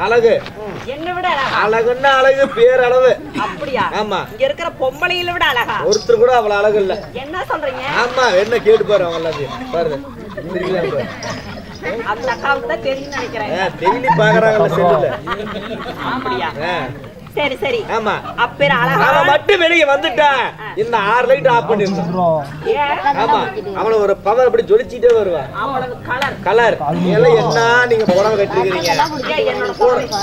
அழகு. என்ன விட அழகா? அழகுன்னா அழகு பேரளவு அப்படியா? ஆமா. இங்க இருக்கிற பொம்பளையில விட அழகா? ஒருத்தர் கூட அவ்வளவு அழகு இல்ல. என்ன சொல்றீங்க? ஆமா என்ன கேட்டு பாரு அவங்க எல்லாத்தையும். பாரு. இந்த இருக்குதான்னு பாரு. அந்த அக்காவுக்கு தான் தெரியும் நினைக்கிறேன். டெய்லி பாக்குறாங்கல்ல செல்லுல. அப்படியா சரி சரி. ஆமா. அப்பேர் அழகா அவன் மட்டும் வெளியே வந்துட்டான் இந்த ஆறு லைட் ஆஃப் பண்ணிருந்தான் ஆமா. அவன ஒரு பவர் அப்படி ஜொலிச்சிட்டே வருவா கலர் கலர் எல்லாம் என்ன நீங்க புடவை என்னோட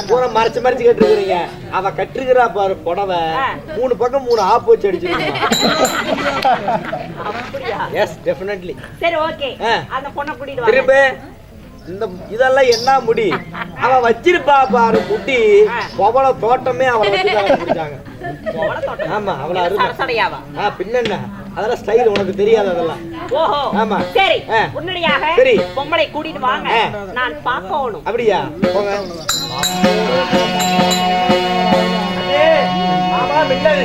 பூரா. மறைச்சு மறைச்சு கட்டிருக்கிறீங்க. அவ கட்டிருக்கிறா பாரு புடவை. மூணு பக்கம் மூணு ஆப்பு வச்சு அடிச்சிருக்கீங்க எஸ் டெஃபினெட்லி சரி ஓகே. அந்த பொண்ணை கூட்டிட்டு திரும்ப. இந்த இதெல்லாம் என்ன முடி? அவ வச்சிருப்பா பாரு முடி பவள தோட்டமே அவளை வச்சு தான் பிடிச்சாங்க கோவல தோட்டம். ஆமா அவள அருமை. பின்னென்ன? அதெல்லாம் ஸ்டைல் உனக்கு தெரியாது அதெல்லாம். ஓஹோ ஆமா. சரி. உடனடியாக சரி. பொம்பளை கூட்டிட்டு வாங்க. நான் பார்க்கணும். அப்படியா? போங்க. மின்னல்.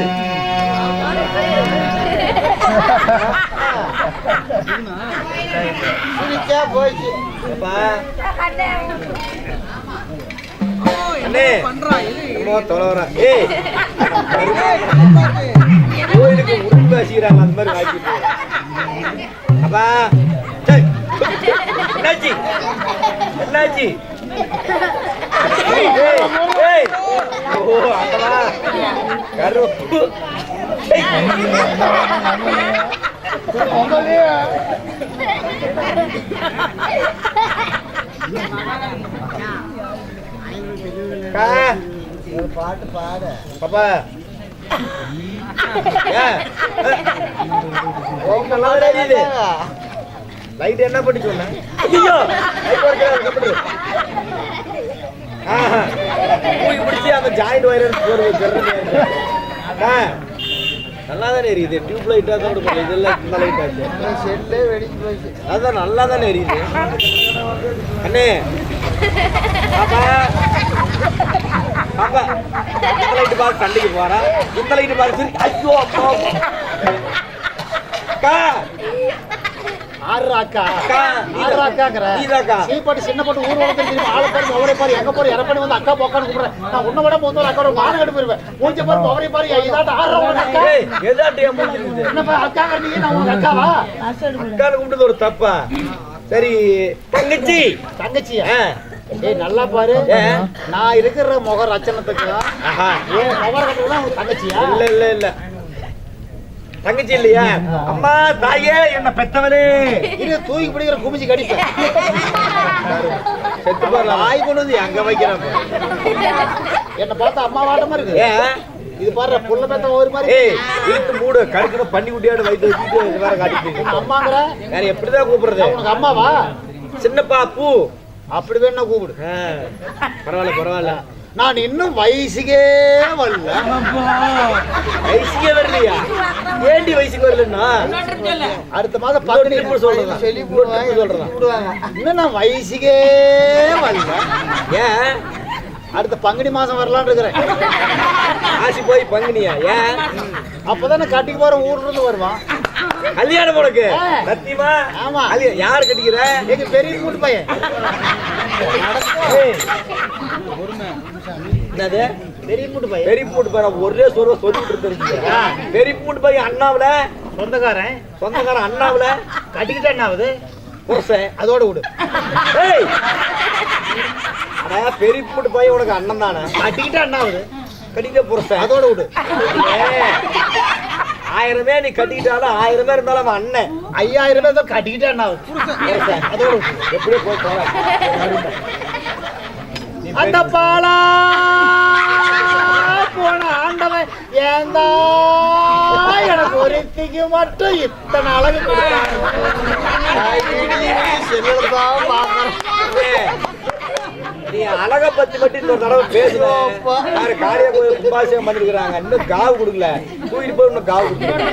சிரிச்சா அப்பா. அண்ணே என்னமோ தொலைவரா ஏய் கோயிலுக்கு உருண்டு பேசிக்கிறாங்க அந்த மாதிரி வாய்ப்பு அப்பா. என்னாச்சு என்னாச்சு. ஓ. அக்கா, ஒரு பாட்டு பாடு. பாப்பா லைட் என்ன பண்ணி சொன்ன ஐயோ பிடிச்சி அந்த ஜாயிண்ட் வயர் போறது நல்லா தானே எரியுது டியூப் லைட்டா தான் இருக்கும் இதெல்லாம் இந்த லைட் ஆச்சு. செல்லே வெடிச்சு போச்சு அதான் நல்லா தானே எரியுது. அண்ணே. பாப்பா. பாப்பா. இந்த லைட் பார்த்து சண்டைக்கு போறா. இந்த லைட் பார்த்து ஐயோ அப்பா அக்கா ஆறு அக்கா அக்கா ஆறு அக்காங்கிற நீதாக்கா சீப்பாட்டு சின்ன பாட்டு ஊர் வளர்த்து தெரியும் ஆளை பாரு அவரை பாரு எங்க போற இறப்பணி வந்து அக்கா போக்கான்னு கூப்பிடுறேன். நான் உன்னை விட மூத்தவர் அக்கா மான கட்டு போயிருவேன். மூஞ்ச பாரு அவரை பாரு இதாட்ட ஆறு உனக்கு அக்கா. என்னப்பா அக்கா நீ நான் உனக்கு அக்காவா? கூப்பிட்டது ஒரு தப்பா? சரி தங்கச்சி. தங்கச்சியா? ஆ. ஏய் நல்லா பாரு? நான் இருக்கிற முக ரச்சனத்துக்கு ஏன் முக உன் தங்கச்சியா? இல்ல இல்ல இல்ல. தங்கச்சி இல்லையா? அம்மா தாயே என்ன பெத்தவனே. இரு தூக்கி பிடிக்கிற குமிச்சு கடிப்பேன். செத்து போறலாம் ஆய் கொண்டு வந்து எங்க வைக்கிறான் என்ன பார்த்தா அம்மா வாட்டமா இருக்கு இது பாரு புள்ள பெத்த ஒரு மாதிரி இழுத்து மூடு கடுக்கிற பண்ணி குட்டியாடு வயிற்று வச்சுட்டு இது வேற காட்டிட்டு அம்மாங்கிற? வேற எப்படிதான் கூப்பிடுறது? உனக்கு அம்மாவா? சின்னப்பா பூ. அப்படி வேணா கூப்பிடு. பரவாயில்ல பரவாயில்ல. நான் இன்னும் வயசுக்கே வரல. வயசுக்கே வரலையா? ஏண்டி வயசுக்கு வரலன்னா? அடுத்த மாதம் பதினெட்டு பங்குனி சொல்றேன் இன்னும் நான் வயசுக்கே வரல. ஏன்? அடுத்த பங்குனி மாசம் வரலான்னு இருக்கிறேன். ஆசி போய் பங்குனியா? ஏன்? அப்பதான் கட்டிக்கு போற ஊர்ல இருந்து வருவான். கல்யாணம் உனக்கு. சத்தியமா? ஆமா. யாரு கட்டிக்கிற? எங்க பெரிய கூட்டு பையன். என்னது? பெரிய கூட்டு பையன். பெரிய மூட்டு பையன். ஒரே சொல்ல சொல்லிட்டு இருந்துருக்கீங்க பெரிய மூட்டு பையன் அண்ணாவுல? சொந்தக்காரன். சொந்தக்காரன் அண்ணாவுல? கட்டிக்கிட்டா என்ன ஆகுது புருஷன் அதோட விடு. ஏய். அட பெரிய மூட்டு பையன் உனக்கு அண்ணன் தானே? கட்டிக்கிட்டா என்ன ஆகுது கட்டிக்க புருஷன் அதோட விடு. ஏய், ஆயிரமே நீ கட்டிக்கிட்டாலும் ஆயிரமே இருந்தாலும் அவன் அண்ணன் ஐயாயிரம் தான் கட்டிக்கிட்டா என்ன ஆகுது புருஷன். அதோட விடு எப்படியோ போய் அந்த பாலா போன ஆண்டவன் ஏந்தா எனக்கு ஒருத்திக்கு மட்டும் இத்தனை அழகு கொடுத்தான் ஏய், நீ அழக பத்தி மட்டும் இன்னொரு தடவை பேசுவோம் யாரு கோயில் கும்பாசியம் பண்ணிருக்காங்க இன்னும் காவு கொடுக்கல. தூக்கிட்டு போய் இன்னும் காவு கொடுக்கல.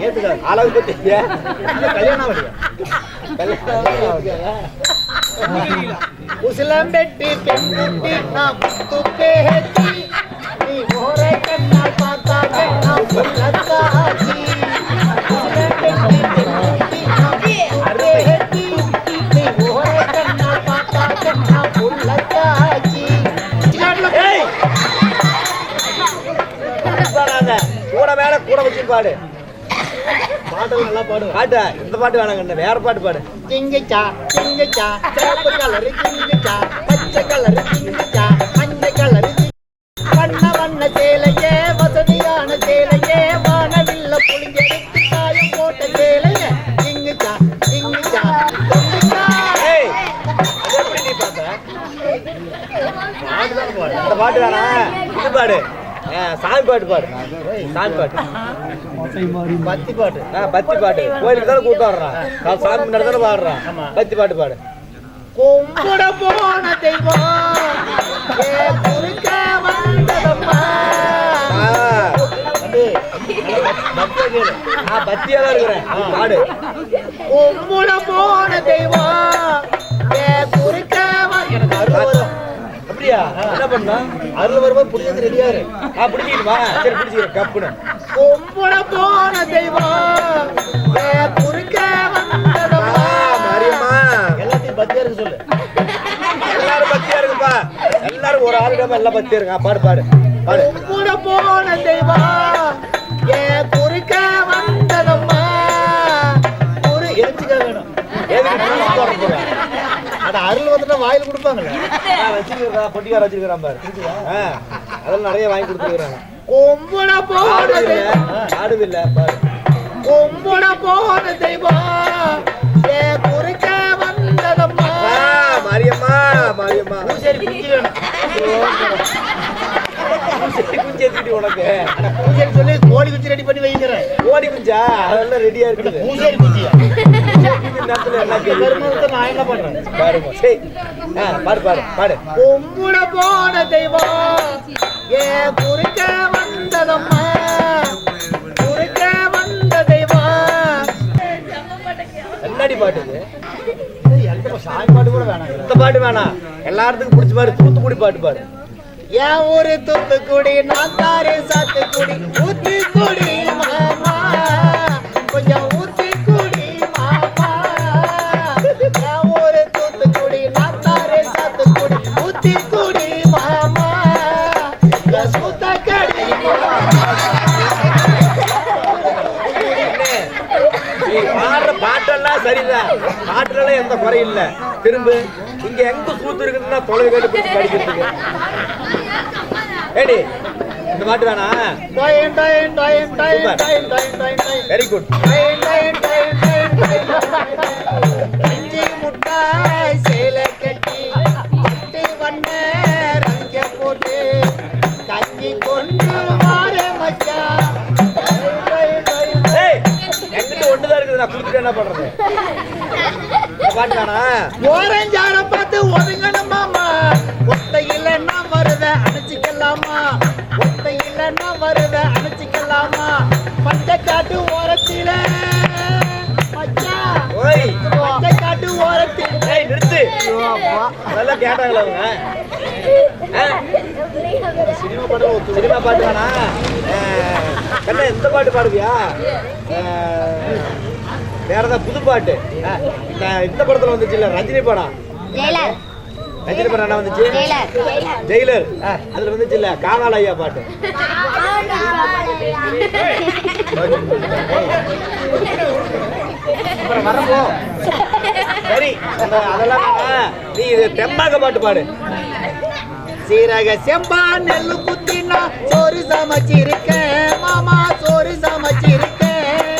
ஏத்துக்க அழகு பத்தி? கல்யாணம் கல்யாணம் உசிலம்பெட்டி பெண்குட்டி நான் நீ ஓரை கண்ணால் பார்த்தாலே நான் பாடு. பாடல் நல்லா பாடுவேன். பாட்டு இந்த பாட்டு வேணாங்க என்ன வேற பாட்டு பாடு. சிங்கிச்சா சிங்கிச்சா சிவப்பு கலரு சிங்கிச்சா பச்சை கலரு சிங்கிச்சா மஞ்சள் கலரு வண்ண வண்ண சேலையே வசதியான சேலையே வானவில்ல புளிஞ்செடுத்து காயம் போட்ட சேலையே. பார்த்த? இந்த பாட்டு வேணா இது பாடு. சாமி பாட்டு பாடு. சாமி பாட்டு. பத்தி பாட்டு. ஆ, பத்தி பாட்டு. கோயிலுக்கு தானே நான் சாமி முன்னாடி தானே பாடுறான். பத்தி பாட்டு பாடு. கும்பிட போன தெய்வம். நான் பத்தியா தான் இருக்கிறேன். பாடு. கும்பிட போன தெய்வம் ஏ குறுக்க அப்படியா? என்ன பண்ணா அருள் வரும்போது புரிஞ்சது ரெடியாரு நான் பிடிச்சிக்கிட்டுமா சரி பிடிச்சிக்கிறேன் கப்புன்னு. கும்பிட போன தெய்வம். ஏ குறுக்க வந்ததம்மா மாரியம்மா. எல்லாத்தையும் இருக்கு சொல்லு. எல்லாரும் பத்தியா இருக்குப்பா. எல்லாரும் ஒரு ஆளுடாம எல்லாம் பத்தியா இருக்கா? பாடு பாடு. பாடு. கும்பிட போன தெய்வம். ஏ குறுக்க வந்ததம்மா ஒரு எரிச்சிக்க வேணும். எதுக்கு புதுசு போட போறேன் அட அருள் வந்துட்டா வாயில் கொடுப்பாங்கல்ல நான் வச்சிருக்கிறா பொட்டிக்கார வச்சிருக்கிறான் பாரு. அதெல்லாம் நிறைய வாங்கி கொடுத்துருக்காங்க ஒம்புட போன தெய்வம். ஆடுதில்ல ஒம்புட போன தெய்வம். ஏ குறுக்க வந்ததம்மா. மாரியம்மா மாரியம்மா. சரி. குஞ்சு எடுத்துட்டு உனக்கு பூசேரி சொல்லி கோழி குஞ்சு ரெடி பண்ணி வைக்கிறேன் ஓடி குஞ்சா அதெல்லாம் ரெடியா இருக்குது பூசேரி குஞ்சியா நேரத்துல எல்லாம் நான் என்ன பண்றேன் பாருங்க சரி ஆ, பாடு பாடு. போன தெய்வம் ஏ குறுக்க வந்ததம்மா குறுக்க வந்த தெய்வம் என்னடி பாட்டு இது என்கிட்ட பாட்டு கூட வேணாம் இந்த பாட்டு வேணாம் எல்லாத்துக்கும் பிடிச்ச பாரு தூத்துக்குடி பாட்டு பாரு என் ஊரு தூத்துக்குடி நான் தாரே சாத்துக்குடி ஊத்துக்குடி மாமா. கொஞ்சம் ஊத்தி ஊத்துக்குடி மாமா. என் ஊரு தூத்துக்குடி நான் தாரே சாத்துக்குடி ஊத்துக்குடி மாமா. என் சுத்தக்கடி பாடுற பாட்டெல்லாம் சரிதான் பாட்டெல்லாம் எந்த குறையும் இல்லை. திரும்ப இங்க எங்க சூத்து இருக்குதுன்னா தொலைவு கேட்டு படிக்கிறதுக்கு ஏடி இந்த பாட்டு வேணா. டொயின் டொயின் டொயின் டொயின் டொயின் டொயின் டொயின் டொயின் வெரி குட் டொயின் டொயின் டொயின் டொயின் டொயின் இஞ்சி முட்டாய் சேலை கட்டி பட்டு வண்ண ரங்க போட்டு கஞ்சி கொண்டு டொயின் ஏய் எங்கிட்ட ஒண்ணுதான் இருக்குது நான் குடுத்துட்டு என்ன பண்றது? பாட்டு வேணா. ஓரஞ்சார பார்த்து ஒதுங்கணும். பாட்டு வேணா கண்ணா இந்த பாட்டு பாடுவியா? வேற ஏதாவது புது பாட்டு? இந்த படத்துல வந்துச்சு இல்ல ரஜினி படம்? ரஜினி படம் என்ன வந்துச்சு? ஜெயிலர். அதுல வந்துச்சு இல்ல காவால ஐயா பாட்டு. அப்புறம் வரப்போ. சரி அந்த- அதெல்லாம். நீ இது தெம்பாக பாட்டு பாடு. சீரக செம்பா நெல்லு குத்தினா சோறு சமைச்சிருக்கேன். மாமா சோறு சமைச்சிருக்கேன்.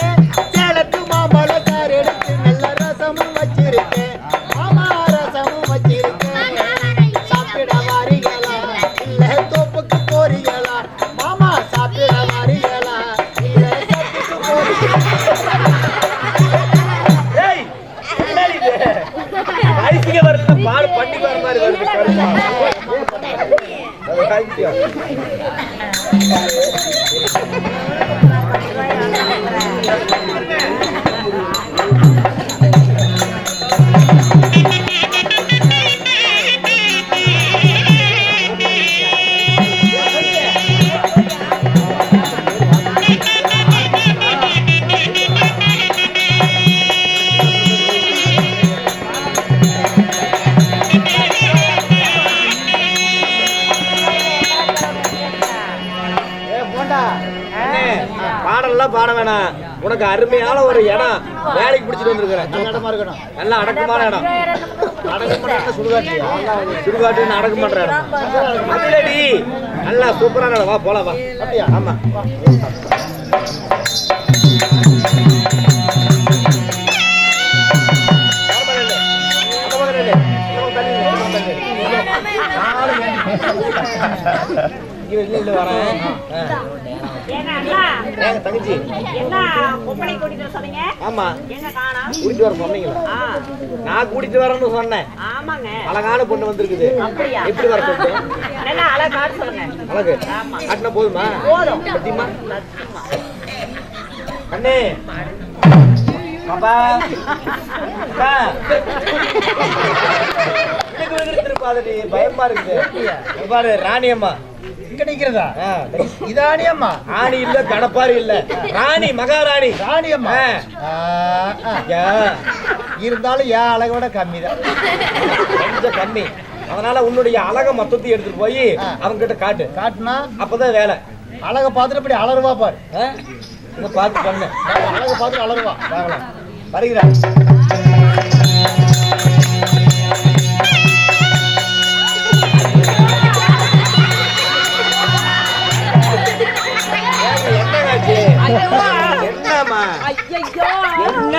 வேணாம் உனக்கு அருமையான ஒரு இடம். வேலைக்கு பிடிச்சிட்டு வந்திருக்கிறேன் நல்ல அடக்கமான இடம். சுடுகாட்டு? அடக்கம் பண்ற இடம். அதுலடி நல்லா சூப்பரான இடம் வா போலாம் வா. அப்படியா? ஆமா. ஆமா, நில்லு. அந்த இல்ல, வரேன். ஏங்க தங்கச்சி. ஆமா. கூட்டிட்டு வர சொன்னீங்களா நான் கூட்டிட்டு வரேன்னு சொன்னேன். ஆமாங்க. அழகான பொண்ணு வந்திருக்குது? எப்படி வர சொல்லுங்க. அழகு. கட்டின போதுமா. சத்தியமா. அண்ணே. பாப்பா. பயமா இருக்குது. இங்க பாரு ராணி அம்மா. ஆ, இதானி அம்மா. ராணி இல்ல கடப்பாரி இல்ல. ராணி மகாராணி. ராணி அம்மா. இருந்தாலும் என் அழகை விட கம்மி தான் கொஞ்சம் கம்மி. அதனால உன்னுடைய அழக மொத்தத்தையும் எடுத்துட்டு போய். அவங்க கிட்ட காட்டு. காட்டுனா? அப்பதான் வேலை. அழகை பார்த்துட்டு இப்படி அலறுவா பாரு. பார்த்து பண்ணு. அழகை பார்த்துட்டு பார்க்கலாம். வருகிறேன் என்னம்மா? ஐயையோ. என்ன?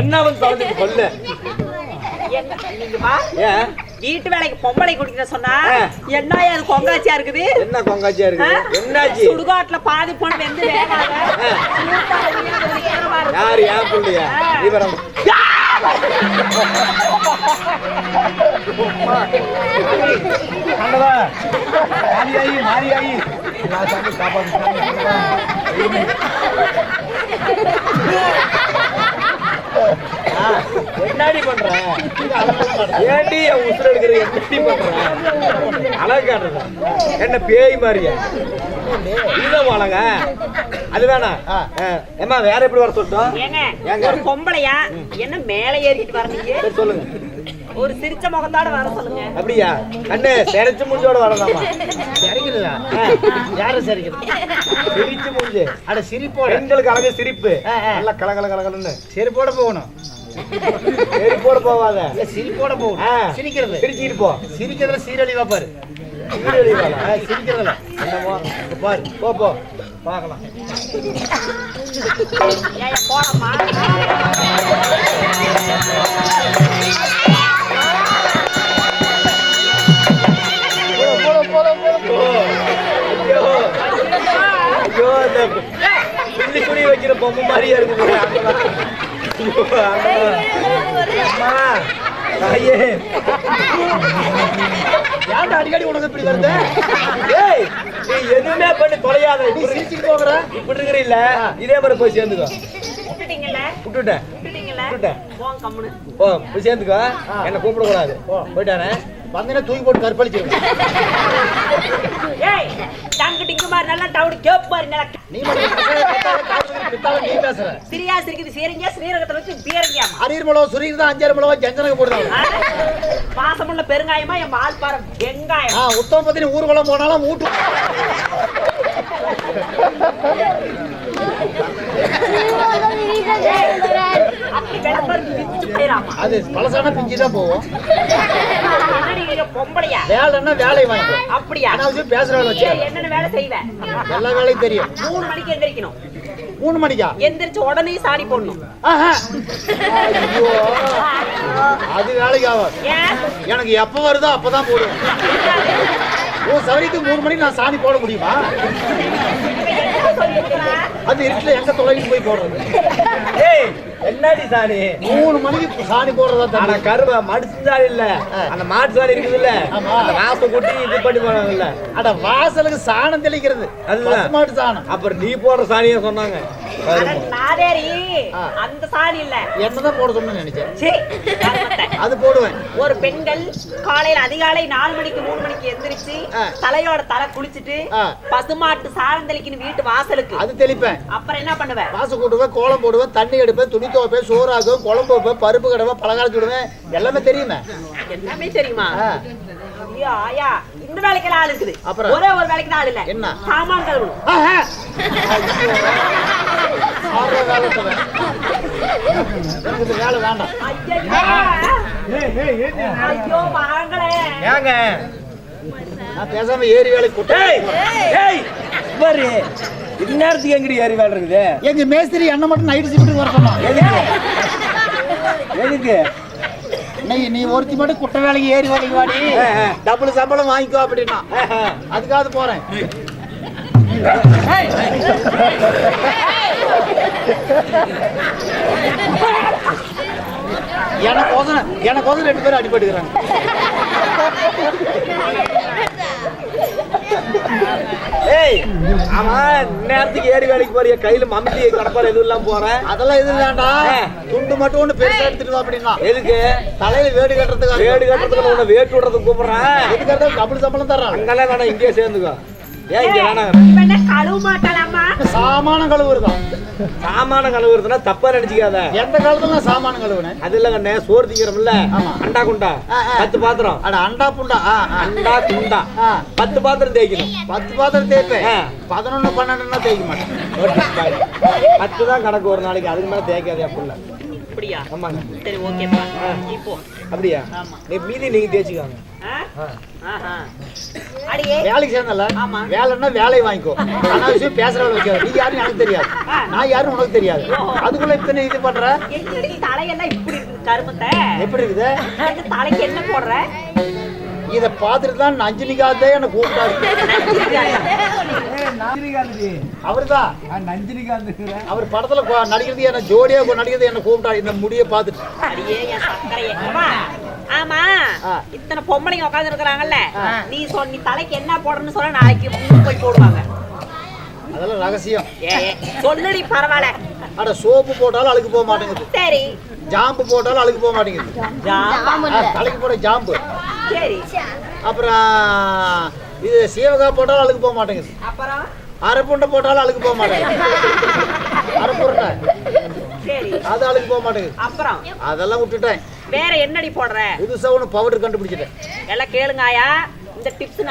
என்ன வந்து ஏன் வீட்டு வேலைக்கு பொம்பளை குடிக்கிற சொன்னா. என்ன அது கொங்காச்சியா இருக்குது? என்ன கொங்காச்சியா ஆ? இருக்கு என்னாச்சு? சுடுகாட்டுல பாதி பொண்ணு வெந்து. யாரு ஏன் புள்ளையா ஆ. இவரம் கண்டதா நான் சாமி காப்பாத்து என்னடி பண்ற என் உசுர எடுக்கிற எப்படி பண்ற அழகு காட்டுறதா என்ன பேய் மாதிரியா இதுதான் வாழங்க அது வேணாம். ஏம்மா வேற எப்படி வர சொல்லிட்டோம்? ஏங்க பொம்பளையா? என்ன மேலே ஏறிட்டு வரீங்க சொல்லுங்க. ஒரு சிரிச்ச முகத்தோட வர சொல்லுங்க. அப்படியா? கண்ணு சிரிச்சு மூஞ்சோட வரலாமா? சரிக்கிறதா யாரு சரிக்கிறது சிரிச்சு மூஞ்சு. அட சிரிப்போட. பெண்களுக்கு அழகு சிரிப்பு. நல்லா கலகல கலகலன்னு செருப்போட போகணும். செருப்போட போவாத. சிரிப்போட. போகணும். சிரிக்கிறது. சிரிச்சிட்டு போ. சிரிக்கிறதுல சீரழிவா பாரு. சீரழி வாழ. ஆ, சிரிக்கிறதுல. என்னமோ? பாரு. போ போ. பார்க்கலாம். ஏன் பில்லி குடி வைக்கிற பொம்மை மாதிரியா இருக்கு. ஏன்டா அடிக்கடி உனக்கு இப்படி வருது? ஏய், நீ எதுவுமே பண்ணி தொலையாத. இப்படி சிரிச்சுட்டு போகிற. இப்படி இருக்கிற இல்ல. இதே மாதிரி போய் சேர்ந்துக்கோ. விட்டுட்டேன். விட்டுட்டேன். போ போய் சேர்ந்துக்கோ. என்ன கூப்பிடக்கூடாது. போ. போயிட்டானே. வந்தீங்கன்னா தூக்கி போட்டு கற்பழிச்சிருவேன். ஏய் டங்கு டிங்கு மாதிரி நல்லா டவுடு கேப் மாதிரி நல்லா நீ சிரியா சிரிக்குது சீரங்க ஸ்ரீரகத்தை வச்சு பீரங்கியாமா அரியர் மிளவா சுரீர் தான் அஞ்சாறு மிளவா ஜஞ்சனக்கு போடுறாங்க பாசமுள்ள பெருங்காயமா என் பால் பாரு வெங்காயம். ஆ உத்தம ஊர்வலம் போனாலும் போயிடாமா அது பழசான பிஞ்சு தான் போவோம் பொம்பளையா வேலைன்னா வேலை வாங்கிக்கோ. அப்படியா அனாவசியம் பேசுற வேலை வச்சு என்னென்ன வேலை செய்வேன் எல்லா வேலையும் தெரியும். மூணு மணிக்கு? எந்திரிக்கணும் மூணு மணிக்கா எந்திரிச்சு உடனே சாணி போடணும் ஆஹா. ஐயோ. அது வேலைக்கு ஆகாது. எனக்கு எப்ப வருதோ அப்பதான் போடுவேன். ஓ சவரிக்கு மூணு மணிக்கு நான் சாணி போட முடியுமா? அது இருட்டுல எங்க தொலைக்கு போய் போடுறது? ஏய் என்னடி சாணி? மூணு மணிக்கு சாணி போடுறதா ஆனா கருவ மடிச்சு சாணி இல்ல. அந்த மாட்டு சாணி இருக்குதுல்ல ஆமா. அந்த கூட்டி இது பண்ணி போனாங்கல்ல அட வாசலுக்கு சாணம் தெளிக்கிறது. அதுதான். மாட்டு சாணம். அப்புறம் நீ போடுற சாணியை சொன்னாங்க. அந்த சாணி இல்ல. என்னதான் போட சொன்னு நினைச்சேன். அது போடுவேன். ஒரு பெண்கள் காலையில அதிகாலை நாலு மணிக்கு மூணு மணிக்கு எந்திரிச்சு. தலையோட தலை குளிச்சுட்டு. பசுமாட்டு சாணம் தெளிக்கணும் வீட்டு வாசலுக்கு. அது தெளிப்பேன். அப்புறம் என்ன பண்ணுவ வாசல் கூட்டுவேன் கோலம் போடுவேன் தண்ணி எடுப்பேன் துணி துவைப்பேன் சோறாக்குவேன் குழம்பு வைப்பேன் பருப்பு கடுவேன் பலகாரம் சுடுவேன் எல்லாமே தெரியுமே. எல்லாமே தெரியுமா? ஆ. ஐயா ஐயா இந்த வேலைக்கெல்லாம் ஆள் இருக்குது. அப்புறம்? ஒரே ஒரு வேலைக்கு தான் ஆள் இல்ல. என்ன? சாமான் கழுவணும். ஆஹா. ஆடுற வேலை தவிர. எனக்கு இந்த வேலை வேண்டாம். ஐயையோ. ஐயோ வாங்களே. ஏங்க? நான் பேசாம ஏறி வேலைக்கு கூட்டேன் இந்நேரத்துக்கு எங்கடி ஏறி வேலை இருக்குது எங்க மேஸ்திரி என்ன மட்டும் நைட் ஷிஃப்ட்டுக்கு வர சொன்னான். எதுக்கு? நீ நீ ஒருத்தி மட்டும் குட்டை வேலைக்கு ஏறி வேலைக்கு வாடி. டபுள் சம்பளம் வாங்கிக்கோ அப்படின்னா. அதுக்காவது போறேன். எனக்கு எனக்கு ரெண்டு பேரும் அடிபட்டுக்கிறாங்க. ஏய் ஆமா இந்நேரத்துக்கு ஏறி வேலைக்கு போறிய கையில மம்மிட்டி கடப்பார் எதுவும் இல்லாம போறேன் அதெல்லாம் எதுவும் வேண்டாம். துண்டு மட்டும் ஒண்ணு பெருசா எடுத்துட்டு வா அப்படின்னா. எதுக்கு? தலையில வேடு கட்டுறதுக்கு வேடு கட்டுறதுக்கு உன்னை வேட்டு விடுறதுக்கு கூப்பிடுறேன். எதுக்கு டபுள் சம்பளம் தர்றாங்க அங்கெல்லாம் வேணாம் இங்கேயே சேர்ந்துக்கோ. ஏன் இங்க என்ன கழுவ மாட்டாளாமா சாமான தப்பா நினைச்சுக்காத. எந்த காலத்துல சாமான கழுவுனேன்? அது இல்ல கண்ணே சோறு திங்கிறோம்ல. ஆமா. அண்டா குண்டா. பத்து பாத்திரம். அட அண்டா புண்டா. அண்டா குண்டா. பத்து பாத்திரம் தேய்க்கணும். பத்து பாத்திரம் தேய்ப்பேன். பதினொன்னு பன்னெண்டுன்னா தேய்க்க மாட்டேன். பத்து தான் கணக்கு ஒரு நாளைக்கு. அதுக்கு மேல தேய்க்காதே புள்ள அப்படியா? ஆமாங்க. சரி ஓகேப்பா. இப்போ. அப்படியா? ஆமா. நீ மீதி நீங்க தேய்ச்சிக்காங்க. வேலைக்கு சேர்ந்தல ஆமா. வேலைன்னா வேலையை வாங்கிக்கோ. ஆனா விஷயம் பேசுற வேலை வைக்காது நீ யாருன்னு எனக்கு தெரியாது. நான் யாருன்னு உனக்கு தெரியாது. அதுக்குள்ள இத்தனை இது பண்ற? தலையெல்லாம் இப்படி இருக்கு கருமத்தை? எப்படி இருக்குது? தலைக்கு என்ன போடுற? இத பார்த்துட்டு தான் நஞ்சினிக்காதே என்ன கூப்பிட்டாரு. அவர்தான் அவர் படத்துல நடிக்கிறது என்ன ஜோடியா நடிக்கிறது என்ன கூப்பிட்டாரு. இந்த முடியை பார்த்துட்டு. ஆமா. இத்தனை பொம்பளைங்க உட்கார்ந்து இருக்கிறாங்கல்ல நீ சொன்ன நீ தலைக்கு என்ன போடணும்னு சொன்னா நாளைக்கு போய் போடுவாங்க. அதெல்லாம் ரகசியம். ஏ சொல்லுடி பரவாயில்ல. அட சோப்பு போட்டாலும் அழுக்கு போக மாட்டேங்குது. சரி. ஜாம்பு போட்டாலும் அழுக்கு போக மாட்டேங்குது. ஜாம்பா. ஆ, தலைக்கு போட ஜாம்பு. சரி. அப்புறம் இது சீவக்காய் போட்டாலும் அழுக்கு போக மாட்டேங்குது. அப்புறம்? அரைப்புண்டை போட்டாலும் அழுக்கு போக மாட்டேங்குது. அரைப்புருண்டை சரி. அது அழுக்கு போக மாட்டேங்குது. அப்புறம்? அதெல்லாம் விட்டுட்டேன். வேற என்னடி போடுற? புதுசா ஒன்று பவுடர் கண்டுபிடிச்சிட்டேன். எல்லாம் கேளுங்க ஆயா. இந்த டிப்ஸ்